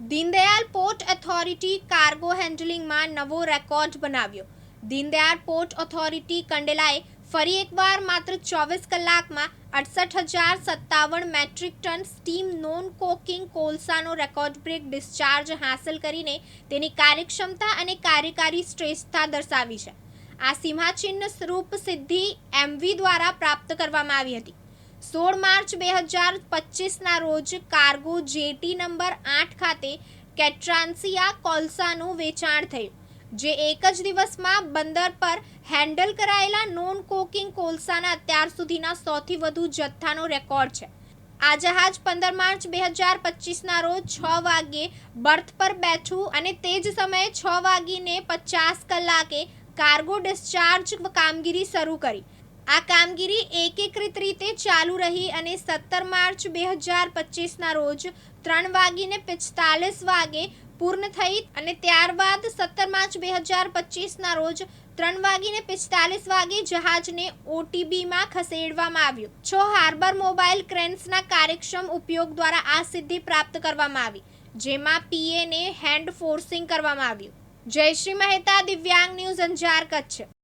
Deendayal port authority cargo હેન્ડલિંગમાં નવો record બનાવ્યો. દીનદયાળ પોર્ટ ઓથોરિટી કંડેલાએ ફરી એકવાર માત્ર ચોવીસ કલાકમાં અડસઠ હજાર સત્તાવન metric ton steam non coking કોલસાનો record break discharge હાંસલ કરીને તેની કાર્યક્ષમતા અને કાર્યકારી શ્રેષ્ઠતા દર્શાવી છે. આ સીમાચિહ્ન સ્વરૂપ સિદ્ધિ એમવી દ્વારા પ્રાપ્ત કરવામાં આવી હતી. સોળ માર્ચ બે હજાર પચીસના રોજ કાર્ગો જેટી નંબર આઠ ખાતે કેટ્રાન્સિયા કોલસાનું વેચાણ થયું, જે એક જ દિવસમાં બંદર પર હેન્ડલ કરાયેલા નોન કોકિંગ કોલસાના અત્યાર સુધીના સૌથી વધુ જથ્થાનો રેકોર્ડ છે. આ જહાજ પંદર માર્ચ બે હજાર પચીસના રોજ છ વાગ્યે બર્થ પર બેઠું અને તે જ સમયે છ વાગીને પચાસ કલાકે કાર્ગો ડિસ્ચાર્જ કામગીરી શરૂ કરી. આ કામગીરી એકીકૃત રીતે ચાલુ રહી અને સત્તર માર્ચ બે હજાર પચીસના રોજ ત્રણ વાગીને પિસ્તાલીસ વાગે પૂર્ણ થઈ અને ત્યારબાદ સત્તર માર્ચ બે હજાર પચીસના રોજ ત્રણ વાગીને પિસ્તાલીસ વાગે જહાજને ઓટીબીમાં ખસેડવામાં આવ્યું. છ હાર્બર મોબાઈલ ક્રેન્સના કાર્યક્ષમ ઉપયોગ દ્વારા આ સિદ્ધિ પ્રાપ્ત કરવામાં આવી, જેમાં પીએને હેન્ડ ફોર્સિંગ કરવામાં આવ્યું. જયશ્રી મહેતા, દિવ્યાંગ ન્યૂઝ અંજાર, કચ્છ.